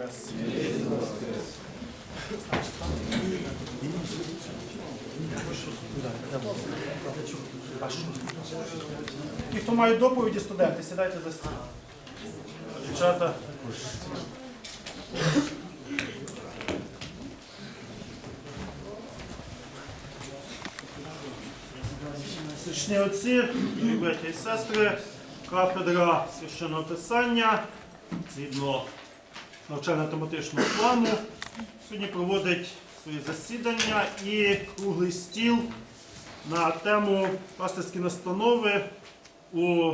воскрес! Ті, хто мають доповіді, студенти, сідайте за стіл. Дівчата. Священні отці, браті і сестри, кафедра священного писання згідно навчально-тематичного плану сьогодні проводить свої засідання і круглий стіл на тему пастирські настанови у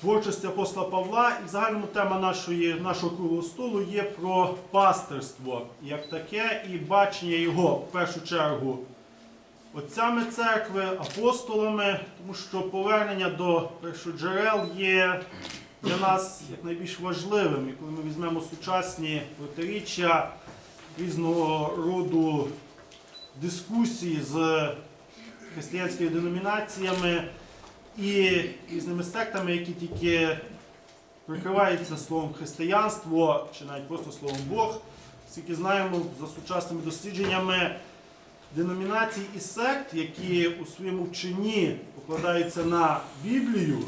творчості апостола Павла. І в загальному тема нашої, нашого круглого столу є про пастирство як таке і бачення його в першу чергу отцями церкви, апостолами, тому що повернення до першоджерел є для нас як найбільш важливим. І коли ми візьмемо сучасні протиріччя різного роду дискусії з християнськими деномінаціями і різними сектами, які тільки прикриваються словом християнство чи навіть просто словом Бог, скільки знаємо за сучасними дослідженнями деномінацій і сект, які у своєму вченні покладаються на Біблію,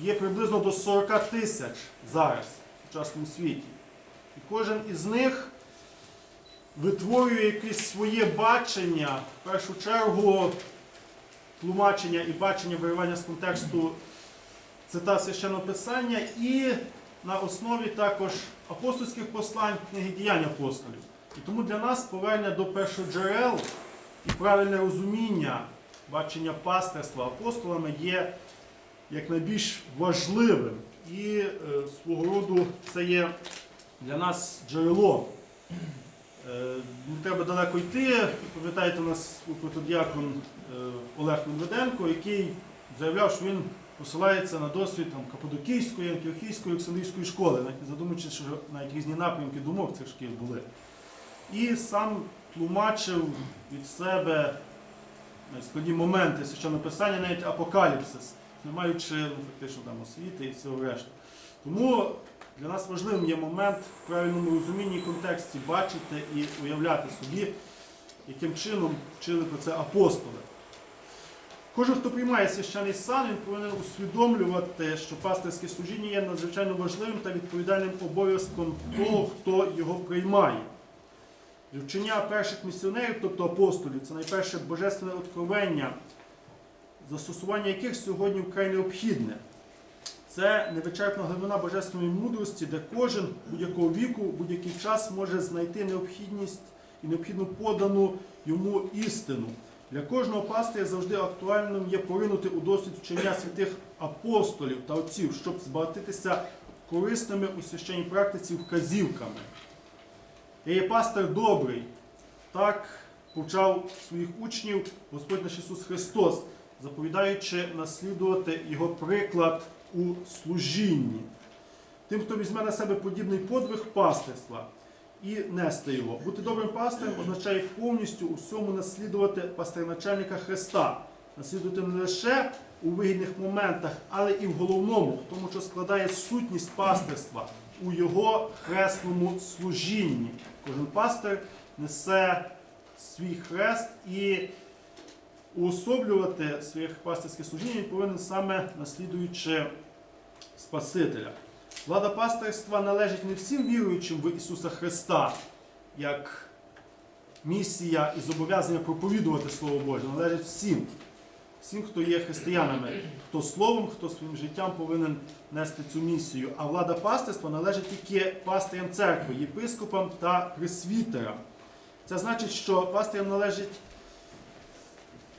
є приблизно до 40 тисяч зараз в сучасному світі. І кожен із них витворює якесь своє бачення, в першу чергу тлумачення і бачення виривання з контексту цитат священного писання і на основі також апостольських послань, книги діянь апостолів. І тому для нас повернення до першоджерел і правильне розуміння бачення пастирства апостолами є як найбільш важливим. І е, свого роду це є для нас джерело. Е, не треба далеко йти. Пам'ятаєте, у нас протодіакон е, Олег Медведенко, який заявляв, що він посилається на досвід там, Каподокійської, Антиохійської, Олександрійської школи, навіть не задумуючись, що навіть різні напрямки думок цих шкіл були. І сам тлумачив від себе складні моменти священного писання, навіть апокаліпсис, не маючи ну, фактично там освіти і всього решта. Тому для нас важливим є момент в правильному розумінні і контексті бачити і уявляти собі, яким чином вчили про це апостоли. Кожен, хто приймає священний сан, він повинен усвідомлювати, що пастирське служіння є надзвичайно важливим та відповідальним обов'язком того, хто його приймає. Вчення перших місіонерів, тобто апостолів, це найперше божественне откровення, застосування яких сьогодні вкрай необхідне. Це невичерпна глибина божественної мудрості, де кожен будь-якого віку, будь-який час може знайти необхідність і необхідну подану йому істину. Для кожного пастиря завжди актуальним є поринути у досвід вчення святих апостолів та отців, щоб збагатитися корисними у священній практиці вказівками. Я є пастир добрий, так повчав своїх учнів Господь наш Ісус Христос, заповідаючи наслідувати Його приклад у служінні. Тим, хто візьме на себе подібний подвиг пастирства і нести його. Бути добрим пастирем означає повністю у всьому наслідувати пастирначальника Христа, наслідувати не лише у вигідних моментах, але і в головному, в тому, що складає сутність пастирства у його хресному служінні. Кожен пастир несе свій хрест і уособлювати своє пастирське служіння він повинен саме наслідуючи Спасителя. Влада пастирства належить не всім віруючим в Ісуса Христа, як місія і зобов'язання проповідувати Слово Боже, належить всім. Всім, хто є християнами, хто словом, хто своїм життям повинен нести цю місію. А влада пастирства належить тільки пастирям церкви, єпископам та пресвітерам. Це значить, що пастирям належить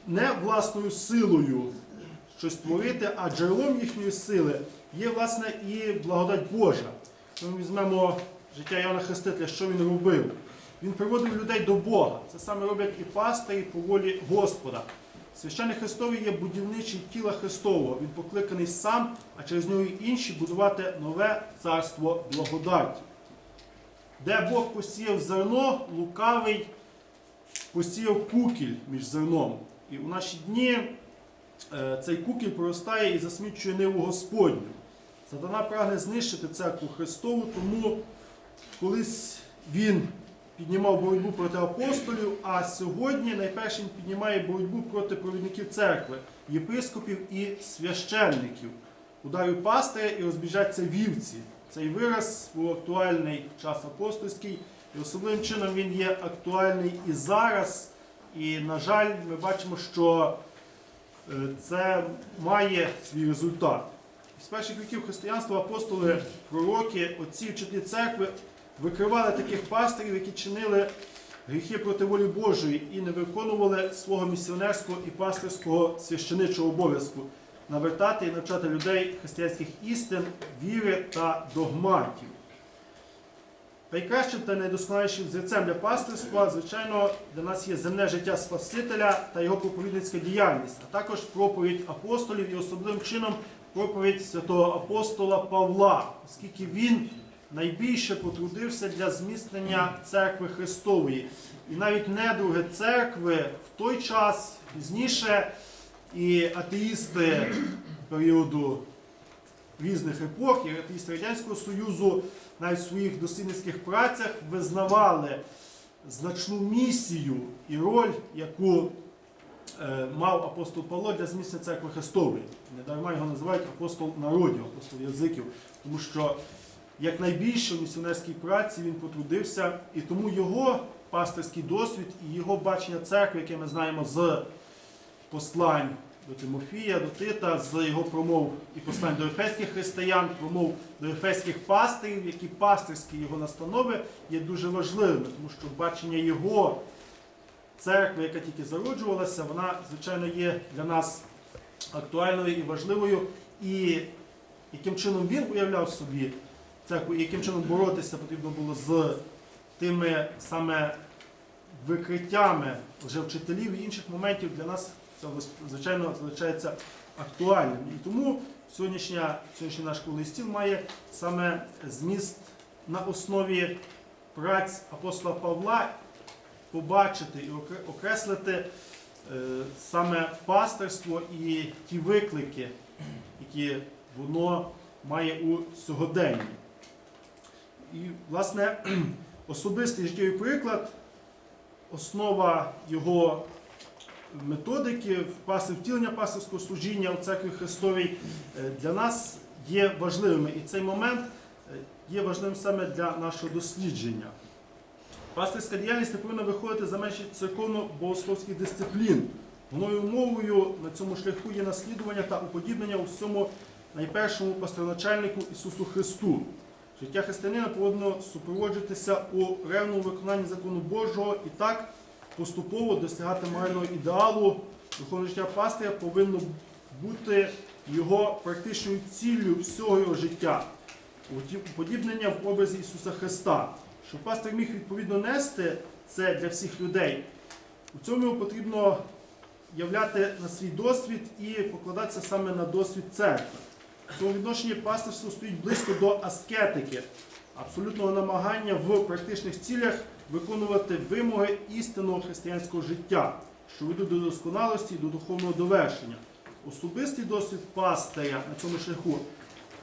не власною силою щось творити, а джерелом їхньої сили є, власне, і благодать Божа. Ми візьмемо життя Іоанна Хрестителя, що він робив. Він приводив людей до Бога. Це саме роблять і пастирі по волі Господа. Священник Христовий є будівничий тіла Христового. Він покликаний сам, а через нього і інші будувати нове царство благодаті. Де Бог посіяв зерно, лукавий посіяв кукіль між зерном. І у наші дні е, цей кукіль проростає і засмічує ниву Господню. Сатана прагне знищити церкву Христову, тому колись він піднімав боротьбу проти апостолів, а сьогодні найперше він піднімає боротьбу проти провідників церкви, єпископів і священників. Ударив пастиря і розбіжаться вівці. Цей вираз був актуальний в час апостольський, і особливим чином він є актуальний і зараз. І, на жаль, ми бачимо, що е, це має свій результат. З перших віків християнства апостоли, пророки, отці, вчителі церкви викривали таких пастирів, які чинили гріхи проти волі Божої і не виконували свого місіонерського і пастирського священичого обов'язку навертати і навчати людей християнських істин, віри та догматів. Найкращим та найдосконалішим зірцем для пастирства, звичайно, для нас є земне життя Спасителя та його проповідницька діяльність, а також проповідь апостолів і особливим чином проповідь святого апостола Павла, оскільки він найбільше потрудився для зміцнення церкви Христової. І навіть недруги церкви в той час пізніше і атеїсти періоду різних епох, і атеїсти Радянського Союзу навіть в своїх дослідницьких працях визнавали значну місію і роль, яку е, мав апостол Павло для зміцнення церкви Христової. Не дарма його називають апостол народів, апостол язиків, тому що якнайбільше в місіонерській праці він потрудився, і тому його пастирський досвід і його бачення церкви, яке ми знаємо з послань до Тимофія, до Тита, з його промов і послань до ефеських християн, промов до ефеських пастирів, які пастирські його настанови є дуже важливими, тому що бачення його церкви, яка тільки зароджувалася, вона, звичайно, є для нас актуальною і важливою. І яким чином він уявляв собі церкву, і яким чином боротися потрібно було з тими саме викриттями вже вчителів і інших моментів для нас це звичайно залишається актуальним. І тому сьогоднішня, сьогоднішній наш круглий стіл має саме зміст на основі праць апостола Павла побачити і окреслити е, саме пастирство і ті виклики, які воно має у сьогоденні. І, власне, особистий життєвий приклад, основа його методики втілення пастирського служіння у церкві Христовій е, для нас є важливими. І цей момент е, є важливим саме для нашого дослідження. Пастирська діяльність не повинна виходити за межі церковно-богословських дисциплін. Головною умовою на цьому шляху є наслідування та уподібнення у всьому найпершому пастроначальнику Ісусу Христу. Життя християнина повинно супроводжуватися у ревному виконанні закону Божого і так поступово досягати морального ідеалу. Духовне життя пастиря повинно бути його практичною ціллю всього його життя, уподібнення в образі Ісуса Христа. Щоб пастир міг відповідно нести це для всіх людей, у цьому йому потрібно являти на свій досвід і покладатися саме на досвід церкви. В цьому відношенні пастирство стоїть близько до аскетики, абсолютного намагання в практичних цілях виконувати вимоги істинного християнського життя, що ведуть до досконалості і до духовного довершення. Особистий досвід пастиря на цьому шляху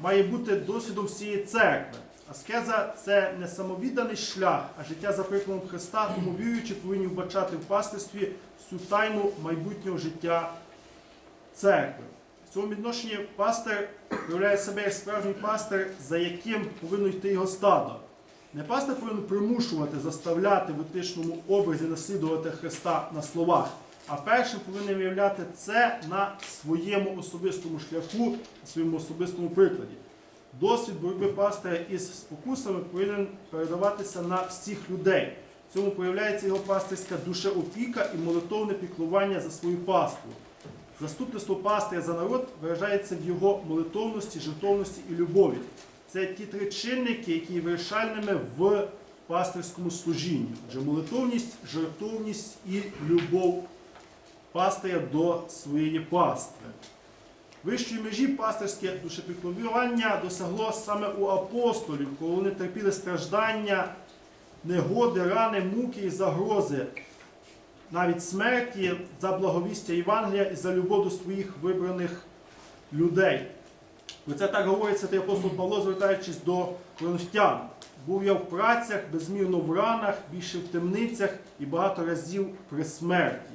має бути досвідом всієї церкви. Аскеза це не самовідданий шлях, а життя за прикладом Христа, тому віруючі повинні вбачати в пастирстві всю тайну майбутнього життя церкви. В цьому відношенні пастир проявляє себе як справжній пастир, за яким повинно йти його стадо. Не пастир повинен примушувати, заставляти в етичному образі наслідувати Христа на словах, а першим повинен виявляти це на своєму особистому шляху, на своєму особистому прикладі. Досвід боротьби пастиря із спокусами повинен передаватися на всіх людей. В цьому проявляється його пастирська душеопіка і молитовне піклування за свою паству. Заступництво пастиря за народ виражається в його молитовності, жертовності і любові. Це ті три чинники, які є вирішальними в пастирському служінні. Отже, молитовність, жертовність і любов пастиря до своєї пастви. Вищої межі пастирське душепіклування досягло саме у апостолів, коли вони терпіли страждання, негоди, рани, муки і загрози, навіть смерті за благовістя Євангелія і за любов до своїх вибраних людей. Про це так говорить святий апостол Павло, звертаючись до коринфян. був я в працях, безмірно в ранах, більше в темницях і багато разів при смерті.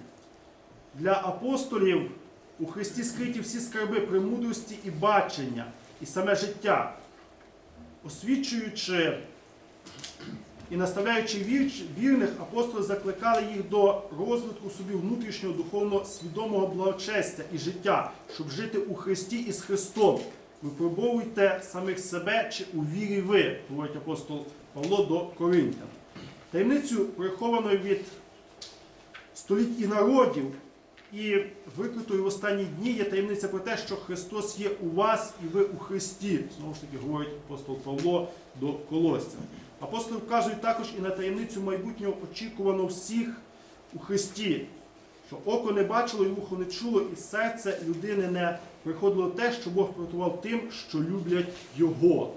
Для апостолів у Христі скриті всі скарби премудрості і бачення, і саме життя, освічуючи і наставляючи вірних, апостоли закликали їх до розвитку собі внутрішнього духовно свідомого благочестя і життя, щоб жити у Христі і з Христом. Випробовуйте самих себе чи у вірі ви, говорить апостол Павло до Коринтян. Таємницю, прихованою від століть і народів, і викритою в останні дні є таємниця про те, що Христос є у вас і ви у Христі. Знову ж таки, говорить апостол Павло до Колосця. Апостоли вказують також і на таємницю майбутнього очікувано всіх у Христі, що око не бачило і вухо не чуло, і серце людини не приходило те, що Бог приготував тим, що люблять Його.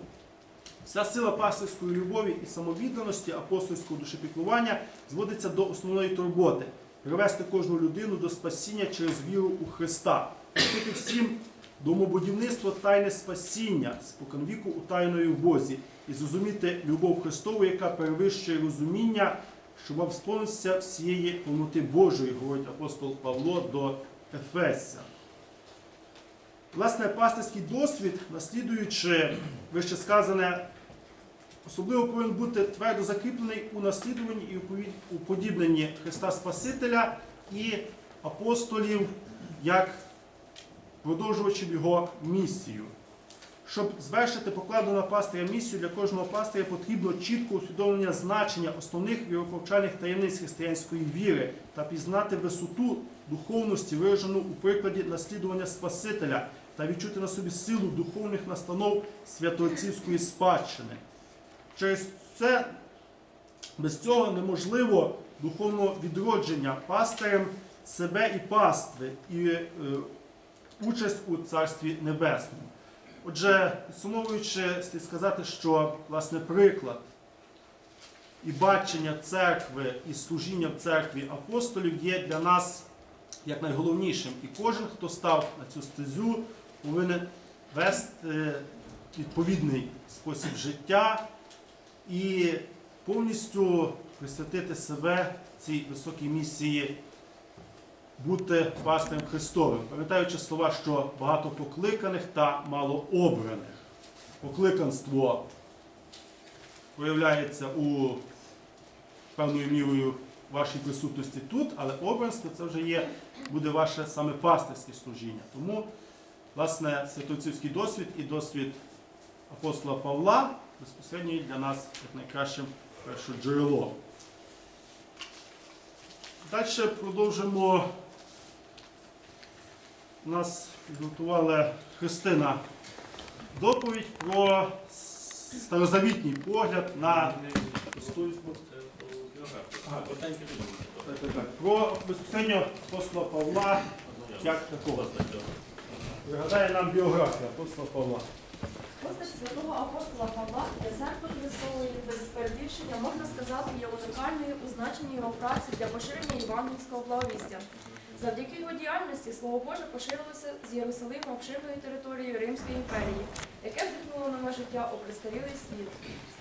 Вся сила пастирської любові і самовідданості апостольського душепіклування зводиться до основної турботи привести кожну людину до спасіння через віру у Христа, вчити всім домобудівництво тайне спасіння споконвіку у тайної Бозі і зрозуміти любов Христову, яка перевищує розуміння, щоб сповнитися всієї повноти Божої, говорить апостол Павло до Ефеся. Власне, пастирський досвід, наслідуючи вище сказане, особливо повинен бути твердо закріплений у наслідуванні і уподібненні Христа Спасителя і апостолів як продовжувачів його місію. Щоб звершити покладену пастиря місію, для кожного пастиря потрібно чітко усвідомлення значення основних віроповчальних таємниць християнської віри та пізнати висоту духовності, виражену у прикладі наслідування Спасителя, та відчути на собі силу духовних настанов святоотцівської спадщини. Через це без цього неможливо духовного відродження пастирем себе і пастви, і е, участь у Царстві Небесному. Отже, підсумовуючи, слід сказати, що власне приклад і бачення церкви і служіння в церкві апостолів є для нас як найголовнішим. І кожен, хто став на цю стезю, повинен вести відповідний спосіб життя і повністю присвятити себе цій високій місії бути пастирем Христовим, пам'ятаючи слова, що багато покликаних та мало обраних. Покликанство проявляється у певною мірою вашій присутності тут, але обранство це вже є, буде ваше саме пастирське служіння. Тому, власне, святоцівський досвід і досвід апостола Павла безпосередньо для нас як найкращим першоджерелом. Далі продовжимо. У нас підготувала Христина доповідь про старозавітній погляд на про безпосередньо апостола Павла як такого. Пригадає нам біографія апостола Павла. Постать святого апостола Павла для церкви Христової без перебільшення можна сказати є унікальною у значенні його праці для поширення євангельського благовістя. Завдяки його діяльності Слово Боже поширилося з Єрусалима обширною територією Римської імперії, яке вдихнуло нове життя у престарілий світ.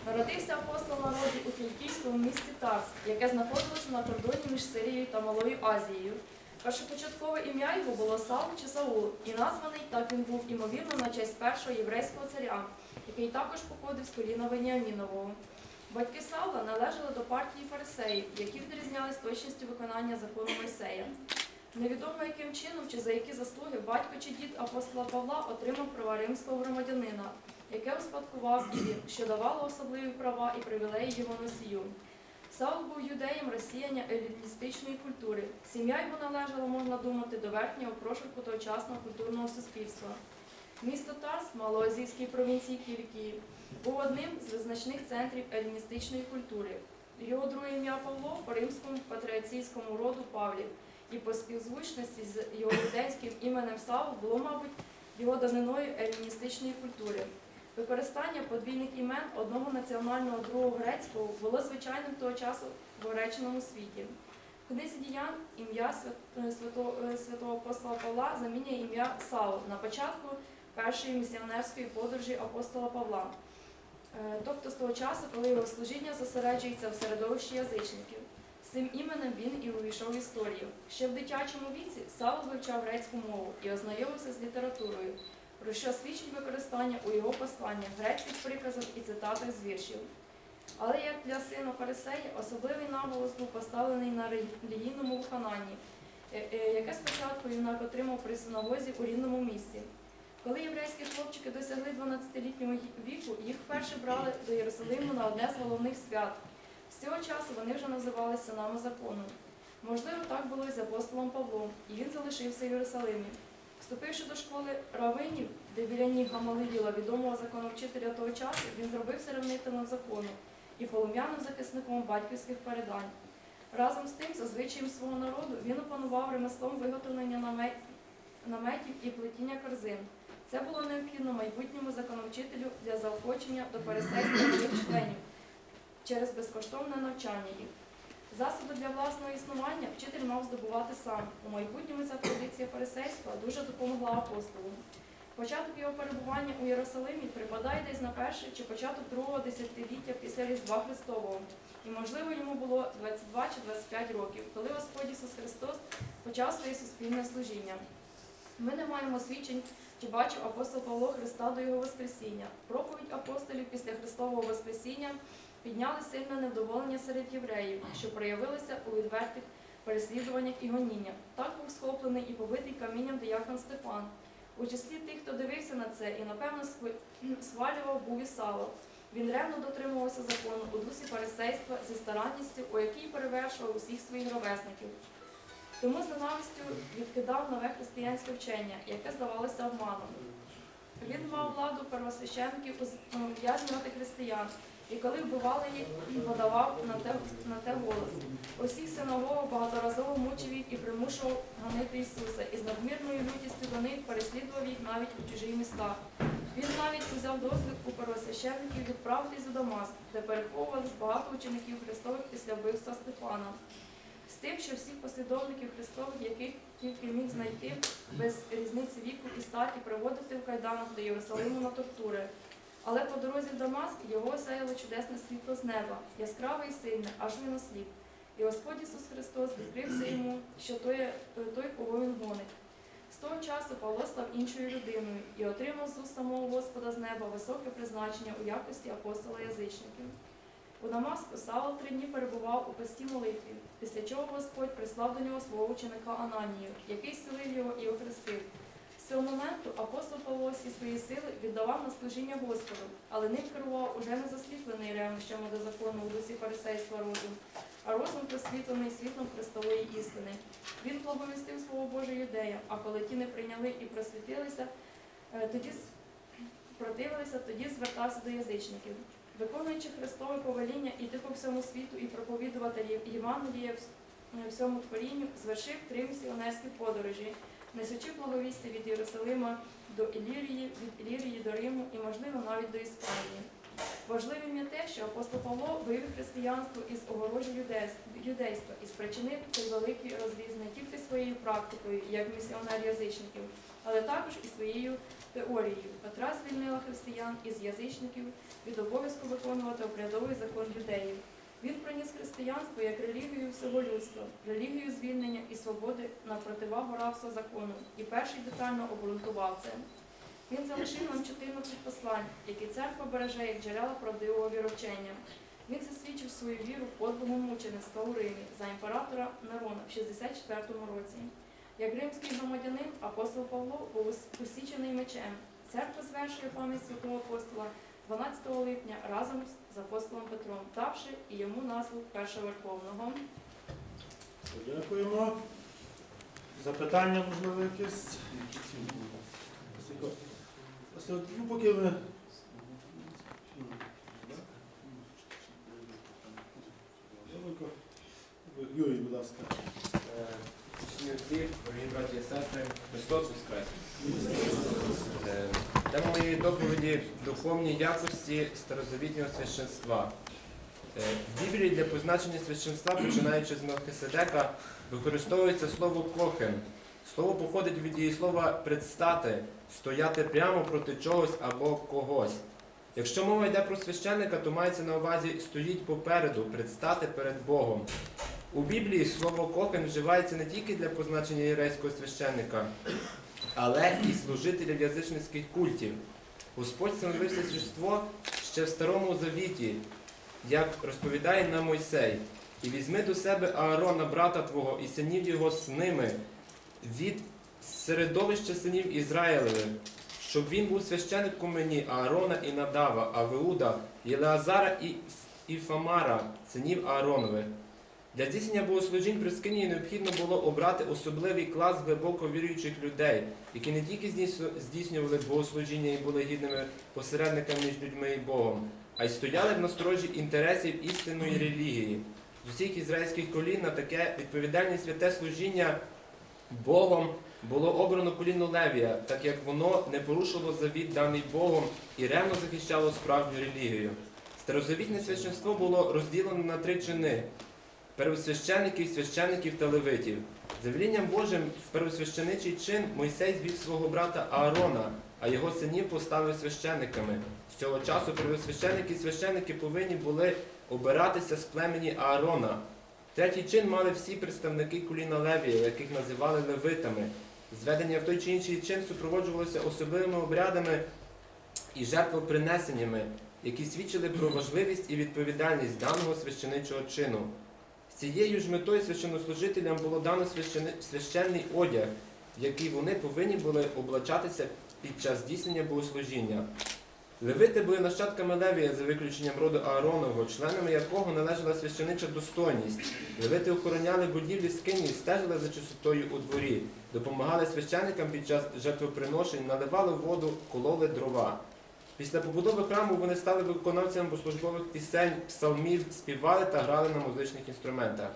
Народився апостол народу у кількійському місті Тарс, яке знаходилося на кордоні між Сирією та Малою Азією. Першопочаткове ім'я його було Саул чи Саул, і названий так він був імовірно на честь першого єврейського царя, який також походив з коліна Веніамінового. Батьки Саула належали до партії фарисеїв, які відрізнялись точністю виконання закону Мойсея. Невідомо яким чином чи за які заслуги батько чи дід апостола Павла отримав права римського громадянина, яке успадкував і що давало особливі права і привілеї його носію. Саул був юдеєм розсіяння елітистичної культури. Сім'я його належала, можна думати, до верхнього прошарку тогочасного культурного суспільства. Місто Тарс, малоазійській провінції Кілікії, був одним з визначних центрів еліністичної культури. Його друге ім'я Павло по римському патріаційському роду Павлів, і по співзвучності з його юдейським іменем Саул було, мабуть, його даниною еліністичної культури. Використання подвійних імен одного національного, другого грецького було звичайним того часу в греченому світі. В книзі діян ім'я е, святого, е, святого апостола Павла замінює ім'я Саул на початку першої місіонерської подорожі апостола Павла. Е, тобто з того часу, коли його служіння зосереджується в середовищі язичників. Цим іменем він і увійшов в історію. Ще в дитячому віці Савл вивчав грецьку мову і ознайомився з літературою, про що свідчить використання у його посланнях грецьких приказів і цитатах з віршів. Але як для сина Фарисея, особливий наголос був поставлений на релігійному виконанні, е, е, яке спочатку юнак отримав при синагозі у рідному місці. Коли єврейські хлопчики досягли 12-літнього віку, їх вперше брали до Єрусалиму на одне з головних свят. Цього часу вони вже називалися синами закону. Можливо, так було і з апостолом Павлом, і він залишився в Єрусалимі. Вступивши до школи равинів, де біля ніг Гамалиїла, відомого законовчителя того часу, він зробився ревнителем закону і полум'яним захисником батьківських передань. Разом з тим, за звичаєм свого народу, він опанував ремеслом виготовлення наметів і плетіння корзин. Це було необхідно майбутньому законовчителю для заохочення до нових членів через безкоштовне навчання їх. Засоби для власного існування вчитель мав здобувати сам. У майбутньому ця традиція фарисейства дуже допомогла апостолу. Початок його перебування у Єрусалимі припадає десь на перше чи початок другого десятиліття після Різдва Христового. І, можливо, йому було 22 чи 25 років, коли Господь Ісус Христос почав своє суспільне служіння. Ми не маємо свідчень, чи бачив апостол Павло Христа до його Воскресіння. Проповідь апостолів після Христового Воскресіння підняли сильне невдоволення серед євреїв, що проявилося у відвертих переслідуваннях і гоніннях. Так був схоплений і побитий камінням диякон Стефан. У числі тих, хто дивився на це і, напевно, схвалював, був і Савол. Він ревно дотримувався закону у дусі фарисейства зі старанністю, у якій перевершував усіх своїх ровесників. Тому з ненавистю відкидав нове християнське вчення, яке здавалося обманом. Він мав владу первосвященників ув'язнювати християн, і коли вбивали їх, подавав на те, на те голос. Усіх синагогах багаторазово мучив їх і примушував ганити Ісуса, і з надмірною лютістю до них переслідував їх навіть у чужі міста. Він навіть узяв дозвіл у первосвященників відправитись у Дамаск, де переховувались багато учеників Христових після вбивства Стефана. З тим, що всіх послідовників Христових, яких тільки міг знайти без різниці віку і статі, приводити в кайданах до Єрусалиму на тортури. Але по дорозі в Дамаск його осяяло чудесне світло з неба, яскраве і сильне, аж він осліп. І Господь Ісус Христос відкрився йому, що той, є той, кого він гонить. З того часу Павло став іншою людиною і отримав з уст самого Господа з неба високе призначення у якості апостола язичників. У Дамаску Савол три дні перебував у пості молитві, після чого Господь прислав до нього свого ученика Ананію, який зцілив його і охрестив. З цього моменту апостол Павло всі свої сили віддавав на служіння Господу, але ним керував уже не засліплений ревнощами до закону у дусі фарисейства розум, а розум просвітлений світлом Христової істини. Він благовістив Слово Боже юдеям, а коли ті не прийняли і просвітилися, е, тоді противилися, тоді звертався до язичників. Виконуючи Христове повеління іти по всьому світу і проповідувати Єв- Євангеліє е, всьому творінню, звершив три місіонерські подорожі, несучи благовістя від Єрусалима до Ілірії, від Ілірії до Риму і, можливо, навіть до Іспанії. Важливим є те, що апостол Павло вивів християнство із огорожі юдейства і спричинив цей великий розріз не тільки своєю практикою, як місіонер язичників, але також і своєю теорією, котра звільнила християн із язичників від обов'язку виконувати обрядовий закон юдеїв. Він приніс християнство як релігію всього людства, релігію звільнення і свободи на противагу рабства закону, і перший детально обґрунтував це. Він залишив нам 14 послань, які церква береже як джерела правдивого віровчення. Він засвідчив свою віру подвигом мучеництва у Римі за імператора Нерона в 64 році. Як римський громадянин, апостол Павло був ус- усічений мечем. Церква звершує пам'ять святого апостола 12 липня разом з апостолом Петром, давши і йому назву Першоверховного. Дякуємо. Запитання, можливо, якесь? Ось Ну, поки ви. Юрій, будь ласка. Шановні всі, дорогі браті і сестри, Христос Воскрес! Е, Тема моєї доповіді духовні якості старозавітнього священства. Е, В Біблії для позначення священства, починаючи з Мелхиседека, використовується слово кохен. Слово походить від дієслова предстати, стояти прямо проти чогось або когось. Якщо мова йде про священника, то мається на увазі стоїть попереду, предстати перед Богом. У Біблії слово коhen вживається не тільки для позначення єрейського священника, але і служителів язичницьких культів. Господь встановив священство ще в Старому Завіті, як розповідає нам Мойсей, і візьми до себе Аарона, брата твого, і синів його з ними від середовища синів Ізраїлевих, щоб він був священником мені Аарона і Надава, Авеуда, Єлеазара і Іфамара, синів Ааронових. Для здійснення богослужінь при скині необхідно було обрати особливий клас глибоко віруючих людей, які не тільки здійснювали богослужіння і були гідними посередниками між людьми і Богом, а й стояли в насторожі інтересів істинної релігії. З усіх ізраїльських колін на таке відповідальне святе служіння Богом було обрано коліно Левія, так як воно не порушило завіт даний Богом і ревно захищало справжню релігію. Старозавітне священство було розділено на три чини первосвящеників, священиків та левитів. За велінням Божим в первосвященичий чин Мойсей звів свого брата Аарона, а його синів поставив священиками. З цього часу первосвященики і священики повинні були обиратися з племені Аарона. Третій чин мали всі представники коліна Левія, яких називали левитами. Зведення в той чи інший чин супроводжувалося особливими обрядами і жертвопринесеннями, які свідчили про важливість і відповідальність даного священичого чину. Цією ж метою священнослужителям було дано священний одяг, в який вони повинні були облачатися під час здійснення богослужіння. Левити були нащадками Левія за виключенням роду Ааронового, членами якого належала священича достойність. Левити охороняли будівлі скині, стежили за чистотою у дворі, допомагали священникам під час жертвоприношень, наливали воду, кололи дрова. Після побудови храму вони стали виконавцями богослужбових пісень, псалмів, співали та грали на музичних інструментах.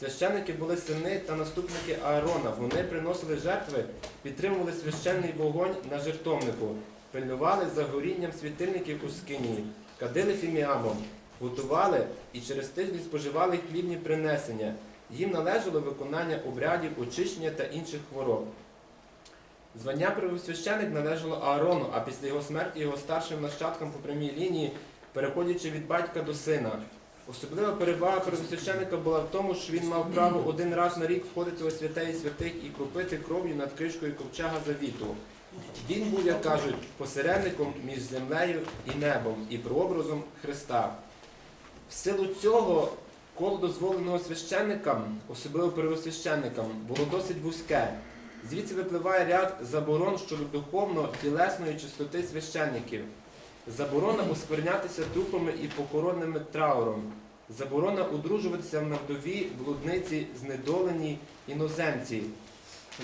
Священники були сини та наступники Аарона. Вони приносили жертви, підтримували священний вогонь на жертовнику, пильнували за горінням світильників у скині, кадили фіміамом, готували і через тиждень споживали хлібні принесення. Їм належало виконання обрядів, очищення та інших хвороб. Звання первосвященик належало Аарону, а після його смерті його старшим нащадкам по прямій лінії, переходячи від батька до сина. Особлива перевага первосвященика була в тому, що він мав право один раз на рік входити у святе і святих і кропити кров'ю над кришкою ковчега завіту. Він був, як кажуть, посередником між землею і небом і прообразом Христа. В силу цього коло дозволеного священникам, особливо первосвященникам, було досить вузьке. Звідси випливає ряд заборон щодо духовно-тілесної чистоти священників. Заборона осквернятися духами і покоронними трауром. Заборона одружуватися на вдові, блудниці, знедоленій іноземці.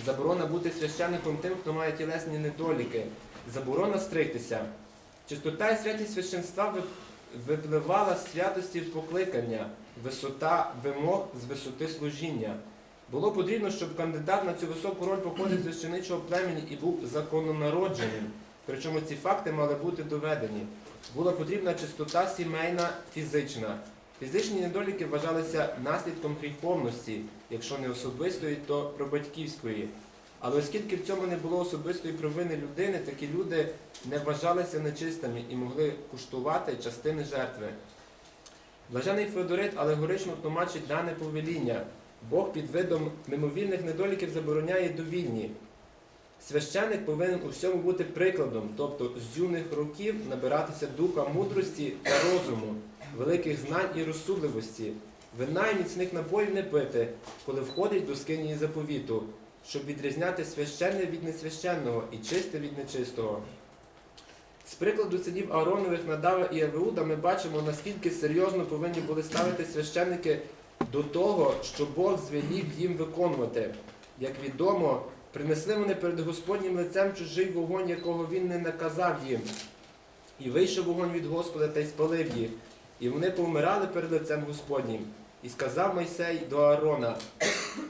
Заборона бути священником тим, хто має тілесні недоліки. Заборона стригтися. Чистота і святість священства випливала з святості покликання, висота вимог з висоти служіння. Було потрібно, щоб кандидат на цю високу роль походив з священичого племені і був закононародженим. Причому ці факти мали бути доведені. Була потрібна чистота сімейна, фізична. Фізичні недоліки вважалися наслідком гріховності, якщо не особистої, то пробатьківської. Але оскільки в цьому не було особистої провини людини, такі люди не вважалися нечистими і могли куштувати частини жертви. Блажений Феодорит алегорично тлумачить дане повеління. Бог під видом мимовільних недоліків забороняє довільні. Священник повинен у всьому бути прикладом, тобто з юних років набиратися духа мудрості та розуму, великих знань і розсудливості, вина і міцних напоїв не пити, коли входить до скинії заповіту, щоб відрізняти священне від несвященного і чисте від нечистого. З прикладу синів Ааронових Надава і Авеуда ми бачимо, наскільки серйозно повинні були ставити священники до того, що Бог звелів їм виконувати. Як відомо, принесли вони перед Господнім лицем чужий вогонь, якого він не наказав їм. І вийшов вогонь від Господа та й спалив їх. І вони повмирали перед лицем Господнім. І сказав Мойсей до Аарона,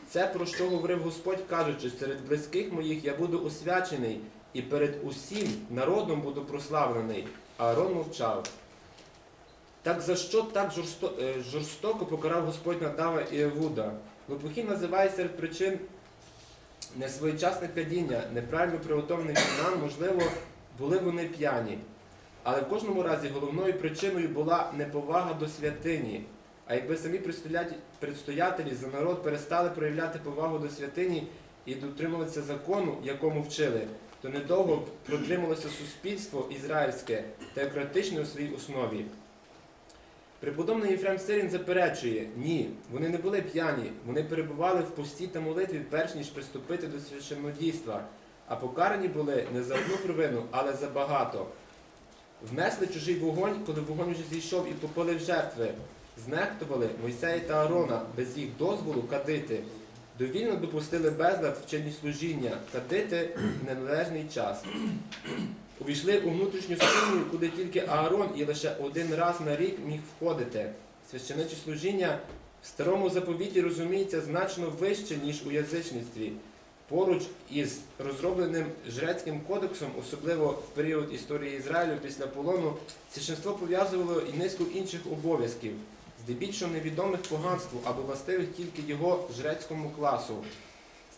це про що говорив Господь, кажучи, серед близьких моїх я буду освячений, і перед усім народом буду прославлений. Аарон мовчав. Так за що так е, жорстоко покарав Господь Надава і Евуда? Лопухи називає серед причин несвоєчасне падіння, неправильно приготовлених нам, можливо, були вони п'яні. Але в кожному разі головною причиною була неповага до святині. А якби самі предстоятелі за народ перестали проявляти повагу до святині і дотримуватися закону, якому вчили, то недовго протрималося суспільство ізраїльське теократичне у своїй основі. Преподобний Єфрем Сирін заперечує, ні, вони не були п'яні, вони перебували в пості та молитві, перш ніж приступити до священнодійства, а покарані були не за одну провину, але за багато. Внесли чужий вогонь, коли вогонь вже зійшов і попалив жертви. Знехтували Мойсея та Аарона без їх дозволу кадити. Довільно допустили безлад в чині служіння, кадити в неналежний час. Увійшли у внутрішню скиню, куди тільки Аарон і лише один раз на рік міг входити. Священиче служіння в старому заповіті розуміється значно вище, ніж у язичництві. Поруч із розробленим жрецьким кодексом, особливо в період історії Ізраїлю після полону, священство пов'язувало і низку інших обов'язків, здебільшого невідомих поганству або властивих тільки його жрецькому класу.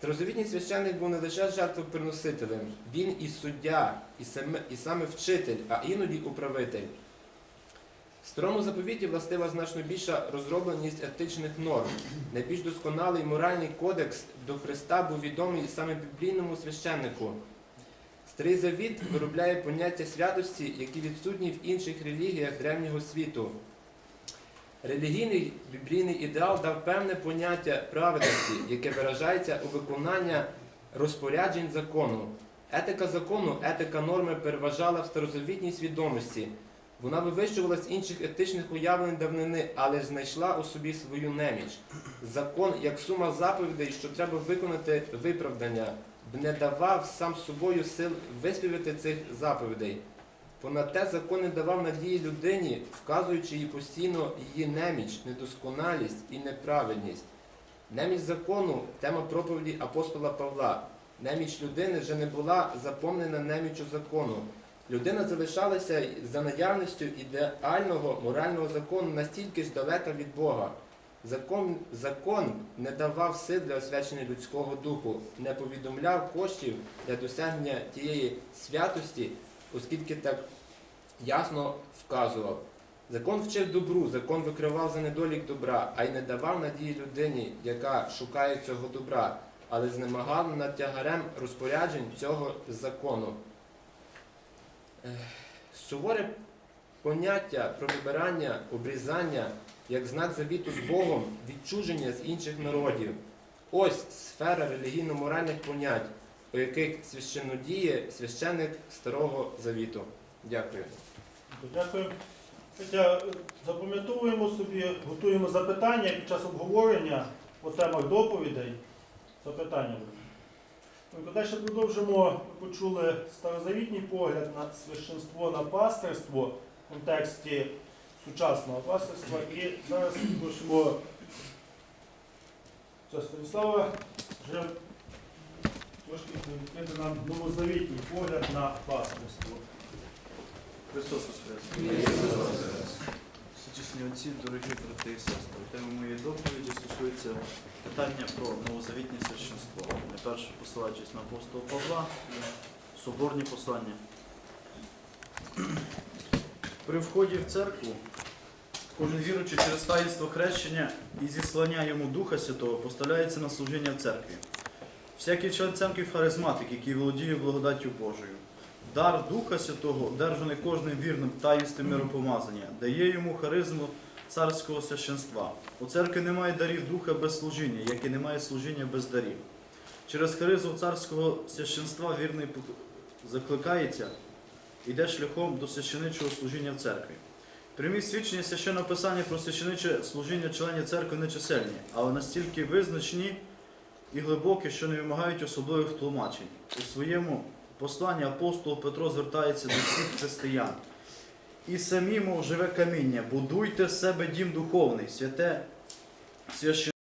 Старозавітній священник був не лише жертвоприносителем, він і суддя, і саме, і саме вчитель, а іноді управитель. В старому заповіті властива значно більша розробленість етичних норм. Найбільш досконалий моральний кодекс до Христа був відомий саме біблійному священнику. Старий завіт виробляє поняття святості, які відсутні в інших релігіях древнього світу. Релігійний біблійний ідеал дав певне поняття праведності, яке виражається у виконання розпоряджень закону. Етика закону, етика норми переважала в старозавітній свідомості. Вона вивищувала з інших етичних уявлень давнини, але знайшла у собі свою неміч. Закон, як сума заповідей, що треба виконати виправдання, б не давав сам собою сил виспівати цих заповідей. Понад те закон не давав надії людині, вказуючи їй постійно її неміч, недосконалість і неправедність. Неміч закону тема проповіді апостола Павла. Неміч людини вже не була заповнена немічу закону. Людина залишалася за наявністю ідеального морального закону настільки ж далека від Бога. Закон, закон не давав сил для освячення людського духу, не повідомляв коштів для досягнення тієї святості, оскільки так ясно вказував. Закон вчив добру, закон викривав за недолік добра, а й не давав надії людині, яка шукає цього добра, але знемагав над тягарем розпоряджень цього закону. Суворе поняття про вибирання, обрізання як знак завіту з Богом, відчуження з інших народів. Ось сфера релігійно-моральних понять, у яких священнодіє священник Старого Завіту. Дякую. Дякую. Хоча запам'ятовуємо собі, готуємо запитання під час обговорення по темах доповідей. Запитання. Далі продовжимо. Ми почули старозавітній погляд на священство, на пастирство в контексті сучасного пастирства. І зараз просимо Станіслава вже трошки нам новозавітній погляд на пастирство. Христос Воскрес! Сучасні отці, дорогі брати і сестри, тема моєї доповіді стосується питання про новозавітнє священство. Найперше посилаючись на апостола Павла, соборні послання. При вході в церкву кожен віруючий через таїнство хрещення і зіслання йому Духа Святого поставляється на служіння в церкві. Всякий член харизматик, який володіє благодаттю Божою. Дар Духа Святого, одержаний кожним вірним таїнством миропомазання, дає йому харизму царського священства. У церкві немає дарів Духа без служіння, як і немає служіння без дарів. Через харизму царського священства вірний закликається, іде шляхом до священичого служіння в церкві. Прямі свідчення священного писання про священиче служіння членів церкви нечисельні, але настільки визначні і глибокі, що не вимагають особливих тлумачень. У своєму посланні апостол Петро звертається до всіх християн. І самі, мов живе каміння, будуйте в себе дім духовний, святе священство.